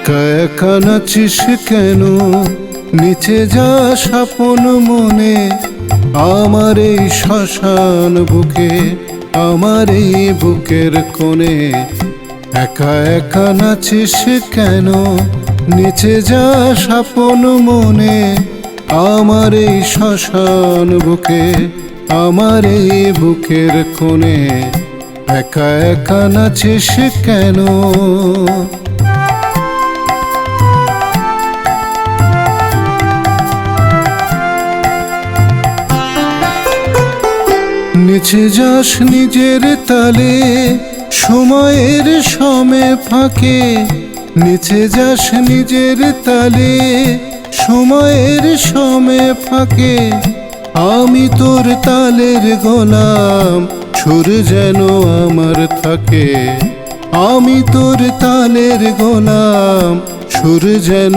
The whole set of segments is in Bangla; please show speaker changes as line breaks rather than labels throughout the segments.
একা একা নাচিস কেন? নিচে যা স্বপন মনে, আমার এই শ্মশান বুকে, আমার এই বুকের কোণে। একা একা নাচিস কেন? নিচে যা স্বপন মনে, আমার এই শ্মশান বুকে, আমার এই বুকের কোণে। একা একা নাচিস কেন? নিচে যাস নিজের তালে, সময়ের সমে ফাঁকে। নিচে যাস নিজের তালে, সময়ের সমে ফাঁকে। আমি তোর তালের গোলাম, সুর যেন আমার থাকে। আমি তোর তালের গোলাম, সুর যেন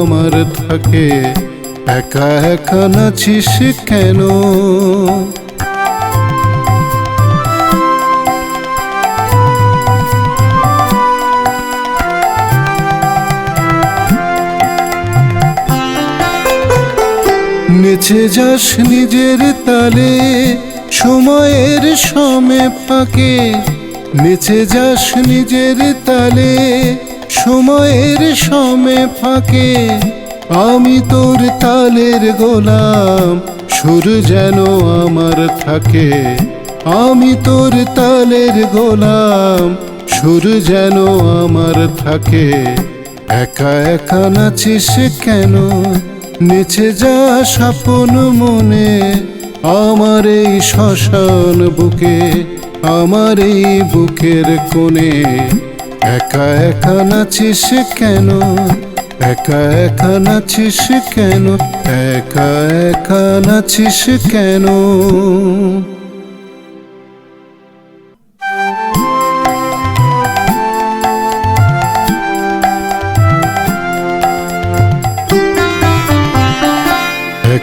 আমার থাকে। একা একা নাচিস কেন? নেচে যাস নিজের তালে, সময়ের সমে ফাঁকে নেচে যাস নিজের তালে, সময়ের সমে ফাঁকে আমি তোর তালের গোলাম, সুর যেন আমার থাকে। আমি তোর তালের গোলাম, সুর যেন আমার থাকে। একা একা নাচিস কেন? নিচে যা স্বপন মনে, আমার এই শ্মশান বুকে, আমার এই বুকের কোণে। একা একা নাচিস কেন? একা একা নাচিস কেন? একা একা নাচিস কেন?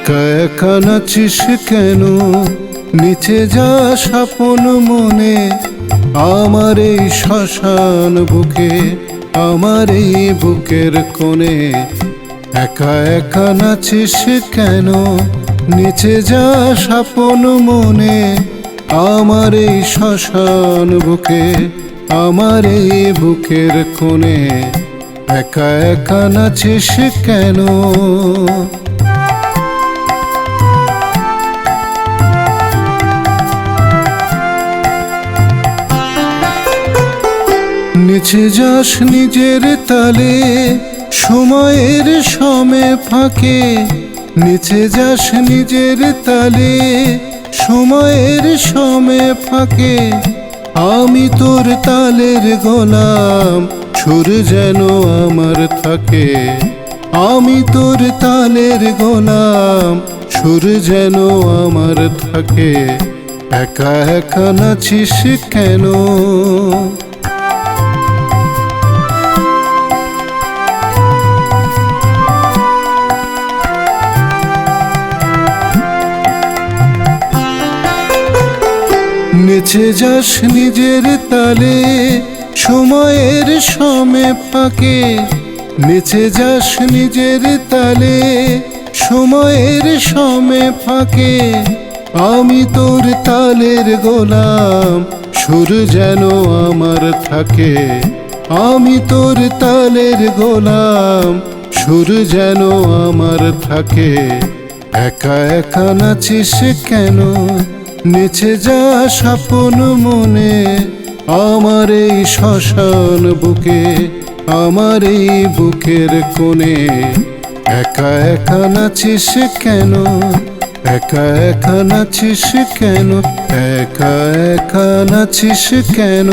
একা একা নাচিস কেন? নিচে যা স্বপন মনে, আমার এই শ্মশান বুকে, আমার এই বুকের কোণে। একা একা নাচিস কেন? নিচে যা স্বপন মনে, আমার এই শ্মশান বুকে, আমার এই বুকের কোণে। একা একা নাচিস কেন? নিচে যাস নিজের তালে, সময়ের সমে ফাঁকে। নিচে যাস নিজের তালে, সময়ের সমে ফাঁকে। আমি তোর তালের গোলাম, সুর যেন আমার থাকে। আমি তোর তালের গোলাম, সুর যেন আমার থাকে। একা একা নাচিস কেন? নেচে যাস নিজের তালে, সময়ের সমে ফাঁকে নেচে যাস নিজের তালে, সময়ের সমে ফাঁকে আমি তোর তালের গোলাম, সুর যেন আমার থাকে। আমি তোর তালের গোলাম, সুর যেন আমার থাকে। একা একা নাচিস কেন? নিচে যা স্বপন মনে, আমার এই শ্মশান বুকে, আমার এই বুকের কোণে। একা একা নাচিস কেন? একা একা নাচিস কেন? একা একা নাচিস কেন?